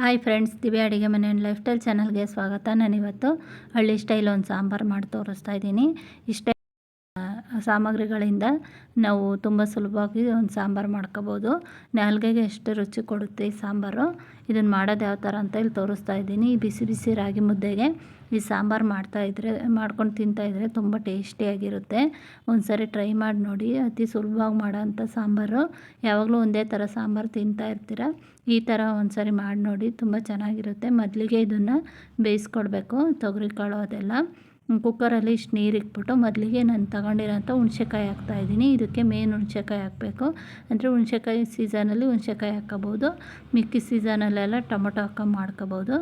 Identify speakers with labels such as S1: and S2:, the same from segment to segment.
S1: Hi friends, Divya ಅಡುಗೆ ಮನೆ life style ಚಾನಲ್ಗೆ ಸ್ವಾಗತ. ನಾನಿವತ್ತು ಹಳ್ಳಿ ಸ್ಟೈಲ್ ಒಂದು ಸಾಂಬಾರು ಮಾಡಿ ತೋರಿಸ್ತಾ ಇದ್ದೀನಿ. ಇಷ್ಟೇ ಸಾಮಗ್ರಿಗಳಿಂದ ನಾವು ತುಂಬ ಸುಲಭವಾಗಿ ಒಂದು ಸಾಂಬಾರು ಮಾಡ್ಕೋಬೋದು. ನಾಲ್ಗೆಗೆ ಎಷ್ಟು ರುಚಿ ಕೊಡುತ್ತೆ ಈ ಸಾಂಬಾರು? ಇದನ್ನು ಮಾಡೋದು ಯಾವ ಥರ ಅಂತ ಇಲ್ಲಿ ತೋರಿಸ್ತಾ ಇದ್ದೀನಿ. ಬಿಸಿ ಬಿಸಿ ರಾಗಿ ಮುದ್ದೆಗೆ ಈ ಸಾಂಬಾರು ಮಾಡ್ತಾಯಿದ್ರೆ ಮಾಡ್ಕೊಂಡು ತಿಂತಾಯಿದ್ರೆ ತುಂಬ ಟೇಸ್ಟಿಯಾಗಿರುತ್ತೆ ಒಂದು ಸರಿ ಟ್ರೈ ಮಾಡಿ ನೋಡಿ. ಅತಿ ಸುಲಭವಾಗಿ ಮಾಡೋಂಥ ಸಾಂಬಾರು. ಯಾವಾಗಲೂ ಒಂದೇ ಥರ ಸಾಂಬಾರು ತಿಂತಾ ಇರ್ತೀರ. ಈ ಥರ ಒಂದು ಸರಿ ಮಾಡಿ ನೋಡಿ. ತುಂಬ ಚೆನ್ನಾಗಿರುತ್ತೆ. ಮೊದಲಿಗೆ ಇದನ್ನು ಬೇಯಿಸ್ಕೊಡ್ಬೇಕು. ತೊಗರಿ ಕಾಳು ಅದೆಲ್ಲ. ಕುಕ್ಕರಲ್ಲಿ ಇಷ್ಟು ನೀರು ಇಕ್ಬಿಟ್ಟು ಮೊದಲಿಗೆ ನಾನು ತಗೊಂಡಿರೋಂಥ ಹುಣ್ಸೆಕಾಯಿ ಹಾಕ್ತಾಯಿದ್ದೀನಿ ಇದಕ್ಕೆ ಮೇನ್ ಹುಣ್ಸೆಕಾಯಿ ಹಾಕಬೇಕು. ಅಂದರೆ ಹುಣ್ಸೆಕಾಯಿ ಸೀಸನಲ್ಲಿ ಹುಣ್ಸೆಕಾಯಿ ಹಾಕ್ಕೋಬೋದು ಮಿಕ್ಕಿ ಸೀಸನಲ್ಲೆಲ್ಲ ಟೊಮೊಟೊ ಹಾಕೊಂಡು ಮಾಡ್ಕೋಬೋದು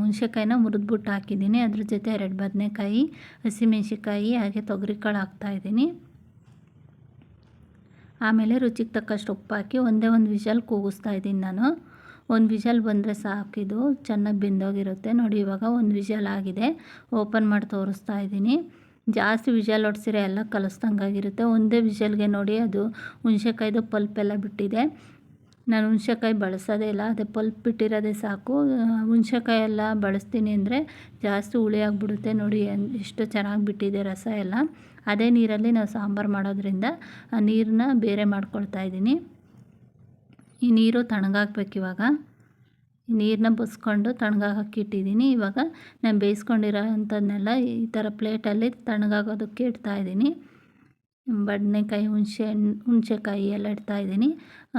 S1: ಹುಣ್ಸೆಕಾಯಿನ ಮುರಿದ್ಬಿಟ್ಟು ಹಾಕಿದ್ದೀನಿ. ಅದ್ರ ಜೊತೆ ಎರಡು ಬದನೆಕಾಯಿ ಹಸಿಮೆಣ್ಸಿಕಾಯಿ ಹಾಗೆ ತೊಗರಿಕಾಳು ಹಾಕ್ತಾಯಿದ್ದೀನಿ ಆಮೇಲೆ ರುಚಿಗೆ ತಕ್ಕಷ್ಟು ಉಪ್ಪು ಹಾಕಿ ಒಂದೇ ಒಂದು ವಿಷಲ್ ಕೂಗಿಸ್ತಾ ಇದ್ದೀನಿ ನಾನು. ಒಂದು ವಿಷಲ್ ಬಂದರೆ ಸಾಕಿದು ಚೆನ್ನಾಗಿ ಬೆಂದೋಗಿರುತ್ತೆ. ನೋಡಿ, ಇವಾಗ ಒಂದು ವಿಷಲ್ ಆಗಿದೆ. ಓಪನ್ ಮಾಡಿ ತೋರಿಸ್ತಾ ಇದ್ದೀನಿ. ಜಾಸ್ತಿ ವಿಷಲ್ ಹೊಡ್ಸಿರೆ ಎಲ್ಲ ಕಲಿಸ್ದಂಗಾಗಿರುತ್ತೆ ಒಂದೇ ವಿಷಲ್ಗೆ ನೋಡಿ, ಅದು ಹುಣ್ಸೆಕಾಯ್ದು ಎಲ್ಲ ಬಿಟ್ಟಿದೆ. ನಾನು ಹುಣ್ಸೆಕಾಯಿ ಬಳಸೋದೇ ಇಲ್ಲ. ಅದೇ ಪಲ್ಪ್ ಬಿಟ್ಟಿರೋದೇ ಸಾಕು. ಹುಣ್ಸೆಕಾಯಿ ಎಲ್ಲ ಬಳಸ್ತೀನಿ ಅಂದರೆ ಜಾಸ್ತಿ ಹುಳಿ ಆಗಿಬಿಡುತ್ತೆ. ನೋಡಿ, ಎಷ್ಟು ಚೆನ್ನಾಗಿ ಬಿಟ್ಟಿದೆ ರಸ ಎಲ್ಲ. ಅದೇ ನೀರಲ್ಲಿ ನಾವು ಸಾಂಬಾರು ಮಾಡೋದ್ರಿಂದ ಆ ನೀರನ್ನ ಬೇರೆ ಮಾಡ್ಕೊಳ್ತಾ ಇದ್ದೀನಿ. ಈ ನೀರು ತಣ್ಣಗಾಕ್ಬೇಕು ಇವಾಗ. ನೀರನ್ನ ಬಸ್ಕೊಂಡು ತಣ್ಣಗಾಕಕ್ಕೆ ಇಟ್ಟಿದ್ದೀನಿ. ಇವಾಗ ನಾನು ಬೇಯಿಸ್ಕೊಂಡಿರೋ ಅಂಥದ್ದನ್ನೆಲ್ಲ ಈ ಥರ ಪ್ಲೇಟಲ್ಲಿ ತಣ್ಣಗಾಗೋದಕ್ಕೆ ಇಡ್ತಾಯಿದ್ದೀನಿ ಬದನೆಕಾಯಿ, ಹುಣಸೆ ಹಣ್ಣು ಹುಣಸೆಕಾಯಿ ಎಲ್ಲ ಇಡ್ತಾಯಿದ್ದೀನಿ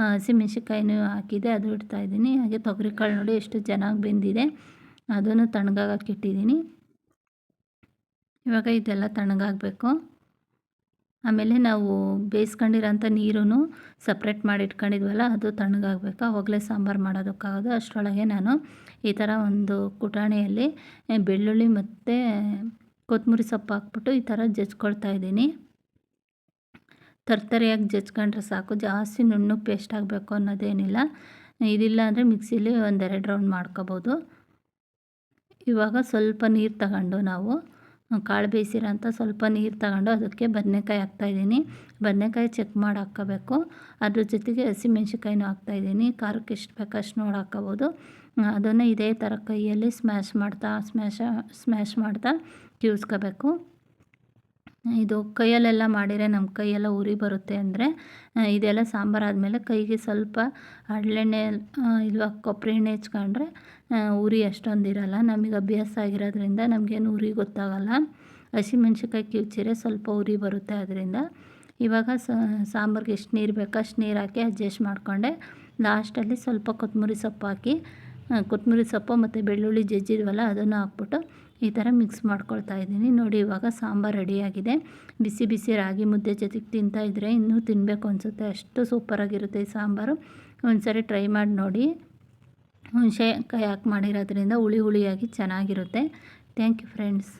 S1: ಹಸಿಮೆಣ್ಸಿಕಾಯಿನೂ ಹಾಕಿದೆ, ಅದು ಇಡ್ತಾಯಿದ್ದೀನಿ ಹಾಗೆ ತೊಗರಿಕಾಳು ನೋಡಿ ಎಷ್ಟು ಚೆನ್ನಾಗಿ ಬೆಂದಿದೆ. ಅದನ್ನು ಇಟ್ಟಿದ್ದೀನಿ. ಇವಾಗ ಇದೆಲ್ಲ ತಣ್ಣಗಾಗಬೇಕು. ಆಮೇಲೆ ನಾವು ಬೇಯಿಸ್ಕೊಂಡಿರೋಂಥ ನೀರು ಸಪ್ರೇಟ್ ಮಾಡಿ ಇಟ್ಕೊಂಡಿದ್ವಲ್ಲ, ಅದು ತಣ್ಣಗಾಗಬೇಕು. ಆವಾಗಲೇ ಸಾಂಬಾರು ಮಾಡೋದಕ್ಕಾಗೋದು. ಅಷ್ಟರೊಳಗೆ ನಾನು ಈ ಥರ ಒಂದು ಕುಟಾಣಿಯಲ್ಲಿ ಬೆಳ್ಳುಳ್ಳಿ ಮತ್ತು ಕೊತ್ತಂಬರಿ ಸೊಪ್ಪು ಹಾಕ್ಬಿಟ್ಟು ಈ ಥರ ಜಜ್ಕೊಳ್ತಾ ಇದ್ದೀನಿ. ತರ್ತರಿಯಾಗಿ ಜಜ್ಕೊಂಡ್ರೆ ಸಾಕು. ಜಾಸ್ತಿ ನುಣ್ಣು ಪೇಸ್ಟ್ ಆಗಬೇಕು ಅನ್ನೋದೇನಿಲ್ಲ. ಇದಿಲ್ಲ ಅಂದರೆ ಮಿಕ್ಸಿಲಿ ಒಂದೆರಡು ರೌಂಡ್ ಮಾಡ್ಕೋಬೋದು. ಇವಾಗ ಸ್ವಲ್ಪ ನೀರು ತಗೊಂಡು ನಾವು ಕಾಳು ಬೇಯಿಸಿರೋಂಥ ಸ್ವಲ್ಪ ನೀರು ತಗೊಂಡು ಅದಕ್ಕೆ ಬದನೆಕಾಯಿ ಹಾಕ್ತಾಯಿದ್ದೀನಿ. ಬದನೆಕಾಯಿ ಚೆಕ್ ಮಾಡಿ ಹಾಕ್ಕೋಬೇಕು. ಅದ್ರ ಜೊತೆಗೆ ಹಸಿಮೆಣ್ಸಿಕಾಯಿನೂ ಹಾಕ್ತಾಯಿದ್ದೀನಿ. ಖಾರಕ್ಕೆ ಎಷ್ಟು ಬೇಕೋ ಅಷ್ಟು ನೋಡಿ ಹಾಕ್ಕೋಬೋದು. ಅದನ್ನು ಇದೇ ಥರ ಕೈಯಲ್ಲಿ ಸ್ಮ್ಯಾಶ್ ಮಾಡ್ತಾ ಸ್ಮ್ಯಾಶ ಸ್ಮ್ಯಾಶ್ ಮಾಡ್ತಾ ಕಿವುಸ್ಕೋಬೇಕು. ಇದು ಕೈಯಲ್ಲೆಲ್ಲ ಮಾಡಿದರೆ ನಮ್ಮ ಕೈಯೆಲ್ಲ ಉರಿ ಬರುತ್ತೆ ಅಂದರೆ ಇದೆಲ್ಲ ಸಾಂಬಾರು ಆದಮೇಲೆ ಕೈಗೆ ಸ್ವಲ್ಪ ಹರಳೆಣ್ಣೆ ಇಲ್ವಾ ಕೊಬ್ಬರಿ ಎಣ್ಣೆ ಹಚ್ಕೊಂಡ್ರೆ ಉರಿ ಅಷ್ಟೊಂದು ಇರಲ್ಲ ನಮಗೆ ಅಭ್ಯಾಸ ಆಗಿರೋದ್ರಿಂದ ನಮಗೇನು ಉರಿ ಗೊತ್ತಾಗಲ್ಲ. ಹಸಿಮೆಣ್ಸಿಕಾಯಿ ಕಿವುಚಿರೆ ಸ್ವಲ್ಪ ಉರಿ ಬರುತ್ತೆ ಅದರಿಂದ ಇವಾಗ ಸಾಂಬಾರಿಗೆ ಎಷ್ಟು ನೀರು ಬೇಕೋ ಅಷ್ಟು ನೀರು ಹಾಕಿ ಅಡ್ಜಸ್ಟ್ ಮಾಡಿಕೊಂಡೆ. ಲಾಸ್ಟಲ್ಲಿ ಸ್ವಲ್ಪ ಕೊತ್ತಂಬರಿ ಸೊಪ್ಪು ಹಾಕಿ ಕೊತ್ತಂಬರಿ ಸೊಪ್ಪು ಮತ್ತು ಬೆಳ್ಳುಳ್ಳಿ ಜಜ್ಜಿದ್ವಲ್ಲ ಅದನ್ನು ಹಾಕ್ಬಿಟ್ಟು ಈ ಥರ ಮಿಕ್ಸ್ ಮಾಡ್ಕೊಳ್ತಾ ಇದ್ದೀನಿ. ನೋಡಿ, ಇವಾಗ ಸಾಂಬಾರು ರೆಡಿಯಾಗಿದೆ. ಬಿಸಿ ಬಿಸಿ ರಾಗಿ ಮುದ್ದೆ ಜೊತೆಗೆ ತಿಂತಾ ಇದ್ದರೆ ಇನ್ನೂ ತಿನ್ನಬೇಕು ಅನಿಸುತ್ತೆ. ಅಷ್ಟು ಸೂಪರಾಗಿರುತ್ತೆ ಈ ಸಾಂಬಾರು. ಒಂದ್ಸರಿ ಟ್ರೈ ಮಾಡಿ ನೋಡಿ. ಹುಣಸೆಕಾಯಿ ಹಾಕಿ ಮಾಡಿರೋದ್ರಿಂದ ಹುಳಿ ಹುಳಿಯಾಗಿ ಚೆನ್ನಾಗಿರುತ್ತೆ. Thank you friends